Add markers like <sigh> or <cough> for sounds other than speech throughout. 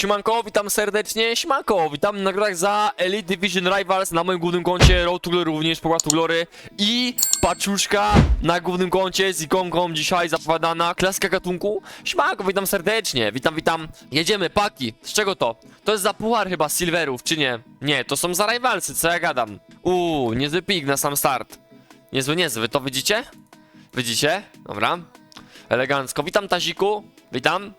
Siemanko, witam serdecznie, siemanko, witam na nagrodach za Elite Division Rivals na moim głównym koncie, Road to Glory również, to Glory i paczuszka na głównym koncie z ikonką dzisiaj zapowiadana, klasyka gatunku. Siemanko, witam serdecznie, witam, witam. Jedziemy, paki, z czego to? To jest za puchar chyba silverów, czy nie? Nie, to są za rivalsy, co ja gadam. Uuu, niezły pik na sam start. Niezły, niezły, to widzicie? Widzicie? Dobra. Elegancko, witam Taziku, witam.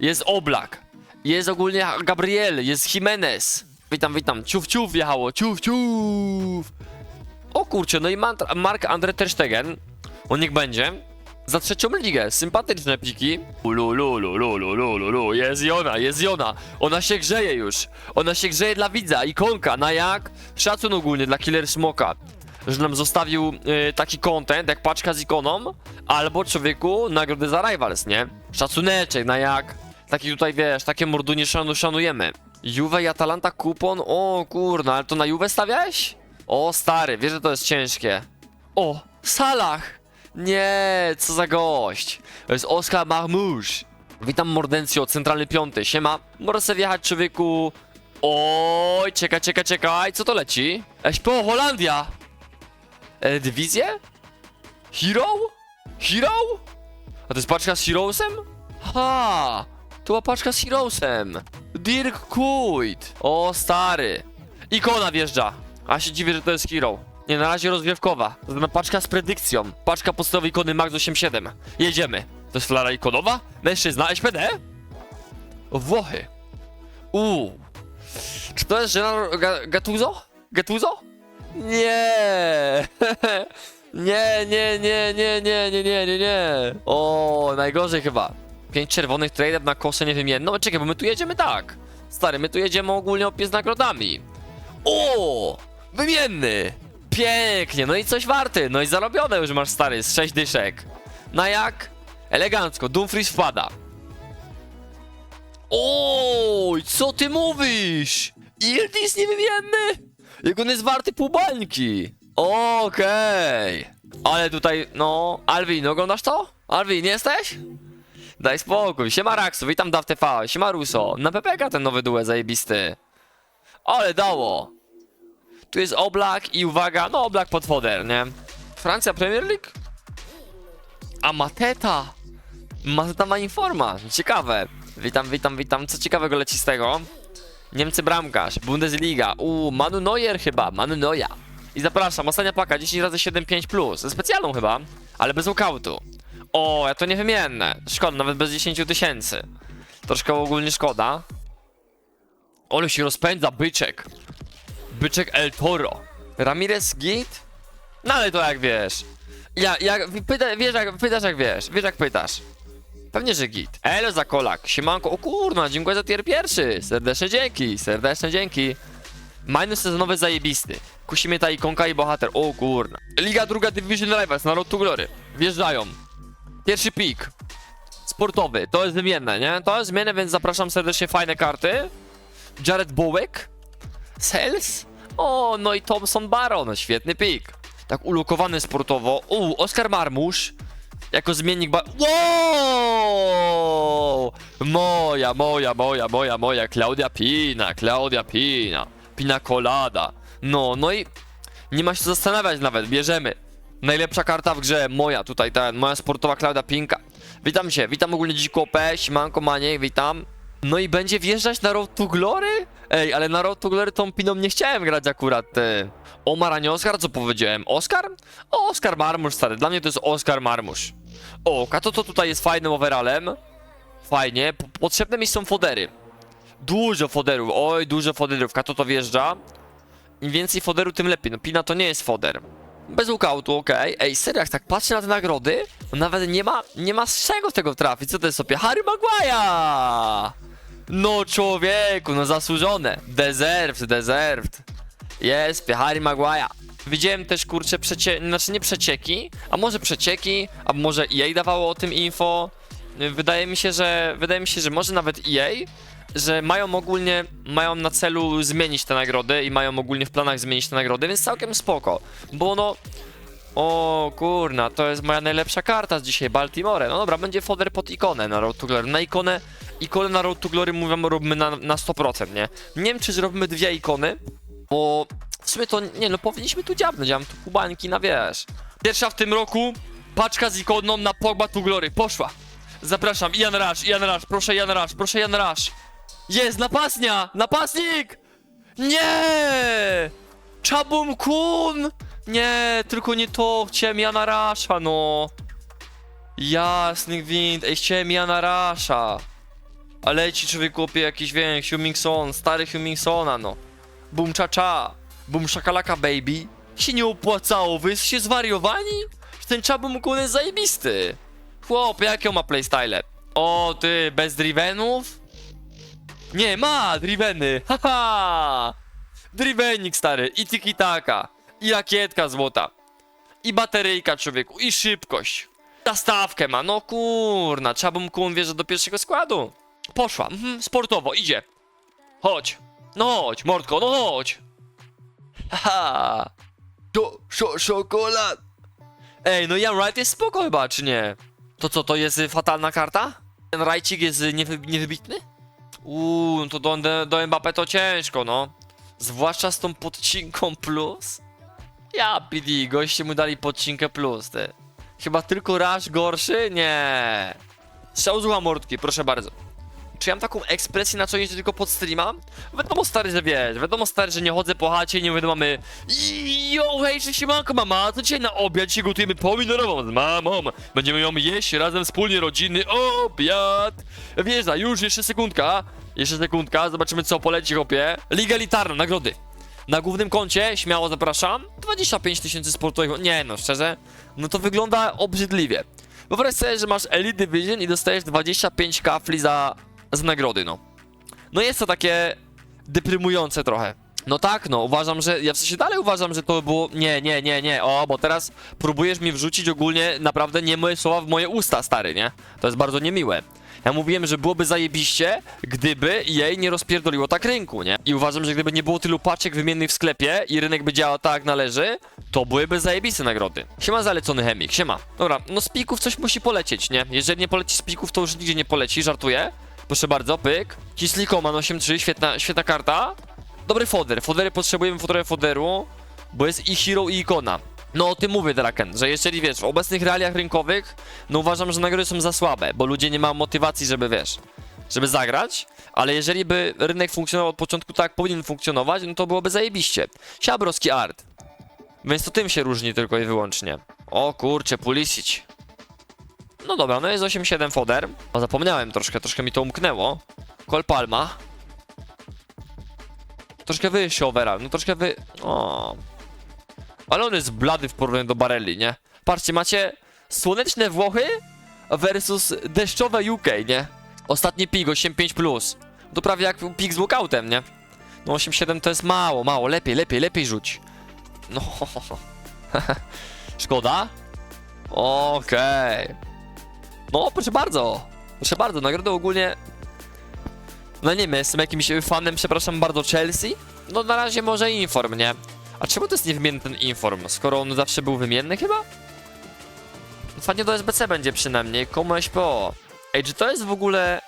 Jest Oblak. Jest ogólnie Gabriel, jest Jimenez. Witam, witam. Ciuf, ciuf jechało, ciuf, ciuf. O kurczę, no i Mark Andre Ter Stegen. On niech będzie. Za trzecią ligę, sympatyczne piki. Ulu, lu, lu, lu, lu, lu, lu, lu. Jest i ona, jest i ona. Ona się grzeje już. Ona się grzeje dla widza. Ikonka, na jak? Szacun ogólnie dla Killer Smoka. Że nam zostawił y, taki content, jak paczka z ikoną, albo człowieku nagrody za Rivals, nie? Szacuneczek, na jak? Taki tutaj, wiesz, takie mordunie szanu, szanujemy. Juve i Atalanta kupon? O kurna, ale to na Juve stawiałeś? O stary, wiesz, że to jest ciężkie. O, Salah! Nie, co za gość. To jest Oskar Marmouche. Witam Mordencjo, centralny piąty. Siema. Możesz sobie wjechać, człowieku. Oj, czekaj, czekaj, czekaj. Co to leci? SPO Holandia. E, dywizję? Hero? Hero? A to jest paczka z Heroesem? Ha! To była paczka z Heroesem. Dirk Kuyt. O, stary. Ikona wjeżdża. A się dziwię, że to jest Hero. Nie, na razie jest paczka z predykcją. Paczka podstawowej ikony Max 87. Jedziemy. To jest flara ikonowa? Mężczyzna, SPD? Włochy. Uuu. Czy to jest Gennaro Ga- Gattuso? Gattuso? Nie. <laughs> nie, nie, nie, nie, nie, nie, nie, nie, nie. O, najgorzej chyba. Pięć czerwonych tradeów na kosę niewymienną. Czekaj, bo my tu jedziemy tak. Stary, my tu jedziemy ogólnie opie z nagrodami. O! Wymienny! Pięknie, no i coś warty, no i zarobione już masz stary, z sześć dyszek. Na jak? Elegancko, Dumfries wpada. Oj, co ty mówisz? Ildis niewymienny? Jak on jest warty pół bańki. Okej. Ale tutaj, no, Alvin, oglądasz to? Alvin, nie jesteś? Daj spokój, siema Raxu, witam Daw TV, siema Ruso. Na PPK ten nowy duet zajebisty. Ale dało. Tu jest Oblak i uwaga, no Oblak pod foder, nie? Francja Premier League? A Mateta! Mateta ma informa, ciekawe. Witam, witam, witam, co ciekawego leci z tego? Niemcy bramkarz, Bundesliga, uuu, Manu Neuer chyba, Manu Neuer. I zapraszam, ostatnia paka, 10 razy 7,5+, plus. ze specjalną chyba, ale bez walkoutu. O, ja to nie wymienne, szkoda, nawet bez 10 tysięcy. Troszkę ogólnie szkoda. Ole się rozpędza, byczek. Byczek El Toro. Ramirez Git? No ale to jak wiesz. Ja, jak, pyta, wiesz jak, pytasz jak wiesz, wiesz jak pytasz. Pewnie, że git. Elo za kolak, siemanko, o kurna, dziękuję za tier pierwszy. Serdeczne dzięki, serdeczne dzięki. Minus sezonowy zajebisty. Kusimy ta ikonka i bohater, o kurna. Liga druga Division Rivals na Road to Glory. Wjeżdżają. Pierwszy pik. Sportowy, to jest wymienne, nie? To jest wymienne, więc zapraszam serdecznie, fajne karty. Jared Bowick. Sales? O, no i Thompson Baron, świetny pik. Tak ulokowany sportowo. U, Oskar Marmusz. Jako zmiennik ba... Wow! Moja, moja, moja, moja, moja. Klaudia Pina, Klaudia Pina. Pina Colada. No, no i nie ma się co zastanawiać nawet, bierzemy. Najlepsza karta w grze, moja tutaj, ta moja sportowa Klaudia Pinka. Witam się, witam ogólnie Dziko P, Simanko Maniek, witam. No i będzie wjeżdżać na Road to Glory? Ej, ale na Road to Glory tą Piną nie chciałem grać akurat. Ty. Omar, a nie Oskar? Co powiedziałem? Oskar? O, Oskar Marmusz, stary. Dla mnie to jest Oskar Marmusz. O, Kato to tutaj jest fajnym overallem. Fajnie. Potrzebne mi są fodery. Dużo foderów. Oj, dużo foderów. Kato to wjeżdża. Im więcej foderu, tym lepiej. No, Pina to nie jest foder. Bez lookoutu, okej. Ej, serio, jak tak patrzę na te nagrody, nawet nie ma, nie ma z czego tego trafić. Co to jest sobie? Harry Maguire! No człowieku, no zasłużone. Deserved, deserved. Jest, Harry Maguire. Widziałem też, kurczę, przecie... znaczy nie przecieki, a może przecieki, a może EA dawało o tym info. Wydaje mi się, że wydaje mi się, że może nawet EA, że mają ogólnie, mają na celu zmienić te nagrody i mają ogólnie w planach zmienić te nagrody, więc całkiem spoko. Bo no, o kurna, to jest moja najlepsza karta z dzisiaj, Baltimore. No dobra, będzie foder pod ikonę na Road to Glory. Na ikonę ikony na Road to Glory mówią, robimy na, na 100%, nie? Nie wiem, czy zrobimy dwie ikony, bo w sumie to, nie no, powinniśmy tu dziabnąć, ja mam tu kubańki na, wiesz. Pierwsza w tym roku, paczka z ikoną na Pogba to Glory, poszła. Zapraszam, Ian Rush, Ian Rush, proszę Ian Rush, proszę Ian Rush. Jest, napastnia, napastnik! Nie! Chabum Kun! Nie, tylko nie to, chciałem Jana Rasha, no. Jasny gwint, ej, chciałem Jana Rasha. A leci człowiek kopie jakiś, wiem, Humingson, stary Humingsona, no. Bum cha cha, bum shakalaka baby. Się nie opłacało, wy jesteście zwariowani? Ten Chabum Kun jest zajebisty. Chłop, jakie on ma playstyle? O, ty, bez drivenów? Nie, ma driveny, haha! Drivenik stary, i tiki taka, i rakietka złota, i bateryjka człowieku, i szybkość. Zastawkę ma, no kurna, trzeba bym kun wierzę do pierwszego składu. Poszła, mhm, sportowo, idzie. Chodź, no chodź, mordko, no chodź. Haha. To, szo, szokolad. Ej, no Jan Wright jest spoko chyba, czy nie? To co, to jest y, fatalna karta? Ten Rajcik jest y, niewy, niewybitny? Uuu, no to do, do Mbappé to ciężko, no. Zwłaszcza z tą podcinką plus. Ja, PD, goście mu dali podcinkę plus, ty. Chyba tylko Rush gorszy? Nie. Strzał z mordki, proszę bardzo. Czy ja mam taką ekspresję na co jeździ tylko pod streama? Wiadomo stary, że wiesz, wiadomo stary, że nie chodzę po chacie, nie wiadomo mamy Jo, hej, cześć siemanko mama, to dzisiaj na obiad dzisiaj gotujemy pominorową z mamą. Będziemy ją jeść razem wspólnie, rodzinny obiad. Wjeżdża, już jeszcze sekundka Jeszcze sekundka, zobaczymy co poleci chłopie. Liga elitarna, nagrody. Na głównym koncie, śmiało zapraszam 25 tysięcy sportowego, nie no, szczerze No to wygląda obrzydliwie. Wyobraź sobie, że masz Elite Division i dostajesz 25 kafli za, za nagrody, no No jest to takie deprymujące trochę. No tak, no, uważam, że. Ja w sensie dalej uważam, że to było. Nie, nie, nie, nie. O, bo teraz próbujesz mi wrzucić ogólnie naprawdę nie moje słowa w moje usta, stary, nie? To jest bardzo niemiłe. Ja mówiłem, że byłoby zajebiście, gdyby jej nie rozpierdoliło tak rynku, nie? I uważam, że gdyby nie było tylu paczek wymiennych w sklepie i rynek by działał tak jak należy, to byłyby zajebiste nagrody. Siema zalecony chemik, siema. Dobra, no z pików coś musi polecieć, nie? Jeżeli nie poleci z pików, to już nigdzie nie poleci, żartuję. Proszę bardzo, pyk. Kislikoma 8.3, świetna, świetna karta. Dobry foder, fodery potrzebujemy fodery foderu, bo jest i hero i ikona. No o tym mówię, Draken, że jeżeli wiesz, w obecnych realiach rynkowych, no uważam, że nagrody są za słabe, bo ludzie nie mają motywacji, żeby wiesz, żeby zagrać, ale jeżeli by rynek funkcjonował od początku tak, powinien funkcjonować, no to byłoby zajebiście. Siabrowski art. Więc to tym się różni tylko i wyłącznie. O kurczę, Pulisic. No dobra, no jest 8-7 foder. O, zapomniałem troszkę, troszkę mi to umknęło. Kol Palma. Troszkę wyższy overall, no troszkę wy... O. Ale on jest blady w porównaniu do Barelli, nie? Patrzcie, macie słoneczne Włochy versus deszczowe UK, nie? Ostatni pik 8.5+. plus. To prawie jak pik z walkoutem, nie? No 8.7 to jest mało, mało, lepiej, lepiej, lepiej rzuć. No. <laughs> Szkoda? Okej. No, proszę bardzo. Proszę bardzo, nagrodę ogólnie. No nie wiem, jestem jakimś fanem, przepraszam bardzo, Chelsea. No na razie może Inform, nie? A czemu to jest niewymienny ten Inform, skoro on zawsze był wymienny chyba? Fajnie do SBC będzie przynajmniej, komu SPO. Ej, czy to jest w ogóle...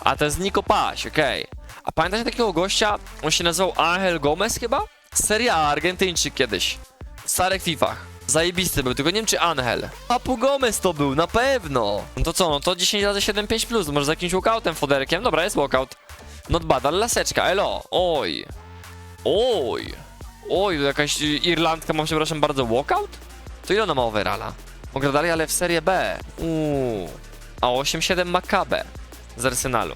A, to jest Nico Paś, okej. A pamiętacie takiego gościa? On się nazywał Angel Gomez chyba? Seria Argentyńczyk kiedyś. W starych Fifach. Zajebisty był, tylko nie wiem czy Angel. Papu Gomez to był, na pewno. No to co, no to 10 razy 7,5 plus, może z jakimś walkoutem, foderkiem. Dobra, jest walkout. Not bad, ale laseczka, elo. Oj. Oj. Oj, jakaś Irlandka ma, przepraszam bardzo, walkout? To ile ona ma overalla? Ogra dalej, ale w Serie B. Uuu. A 8-7 ma KB z Arsenalu.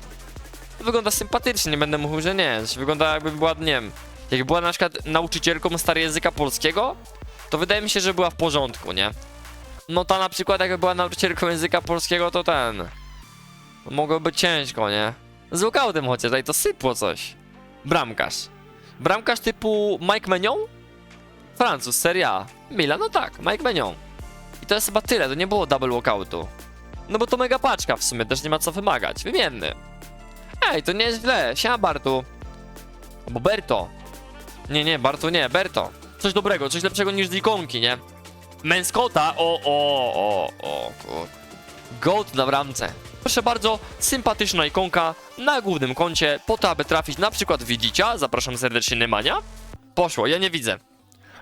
Wygląda sympatycznie, nie będę mówił, że nie. Wygląda jakby była, nie wiem, jakby była na przykład nauczycielką stary języka polskiego, to wydaje mi się, że była w porządku, nie? No ta na przykład jakby była nauczycielką języka polskiego, to ten... Mogło być ciężko, nie? Z walkoutem chociaż, tutaj to sypło coś. Bramkarz. Bramkarz typu Mike Menion? Francuz, Serie A. Mila, no tak, Mike Menion. I to jest chyba tyle, to nie było double walkoutu. No bo to mega paczka w sumie, też nie ma co wymagać. Wymienny. Ej, to nie jest źle. Siema Bartu. Albo Berto. Nie, nie, Bartu nie, Berto. Coś dobrego, coś lepszego niż ikonki, nie? Męskota, o, o, o, o, kur... Goat na bramce. Proszę bardzo, sympatyczna ikonka na głównym koncie, po to, aby trafić na przykład Widzicia, zapraszam serdecznie Nemania. Poszło, ja nie widzę.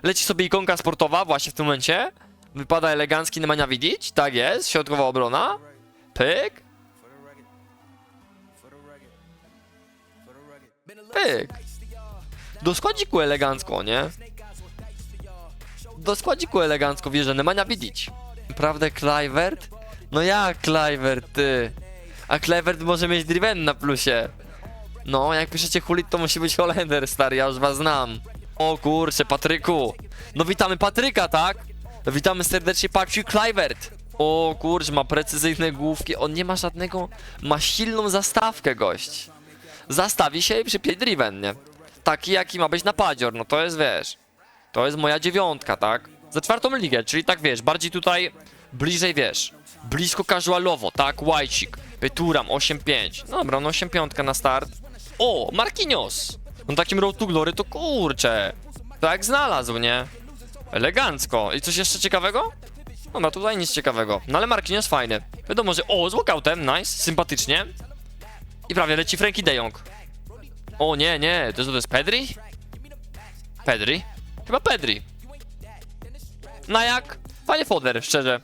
Leci sobie ikonka sportowa właśnie w tym momencie. Wypada elegancki Nemania Widzić, tak jest, środkowa obrona. Pyk. Pyk. Do składziku elegancko, nie? Do składziku elegancko wjeżdża Nemanja Widzić. Naprawdę Kluivert? No jak Kluivert, ty? A Kluivert może mieć Driven na plusie. No, jak piszecie Hulit, to musi być Holender, stary, ja już was znam. O kurczę, Patryku. No witamy Patryka, tak? No, witamy serdecznie Patrick Kluivert. O kurczę, ma precyzyjne główki. On nie ma żadnego... Ma silną zastawkę, gość. Zastawi się i przypie Driven, nie? Taki, jaki ma być na padzior, no to jest, wiesz... To jest moja dziewiątka, tak? Za czwartą ligę, czyli tak wiesz, bardziej tutaj bliżej wiesz. Blisko casualowo, tak? Łajcik, Peturam 8-5. No dobra, no 8-5 na start. O, Marquinhos! On takim road to glory to kurcze. Tak znalazł, nie? Elegancko. I coś jeszcze ciekawego? No, no tutaj nic ciekawego. No ale Marquinhos fajny. Wiadomo, że o, z walkoutem, nice, sympatycznie. I prawie leci Frankie de Jong. O nie, nie, to, jest- to jest Pedri? Pedri? Chyba Pedri. No jak? Fajnie foder, szczerze.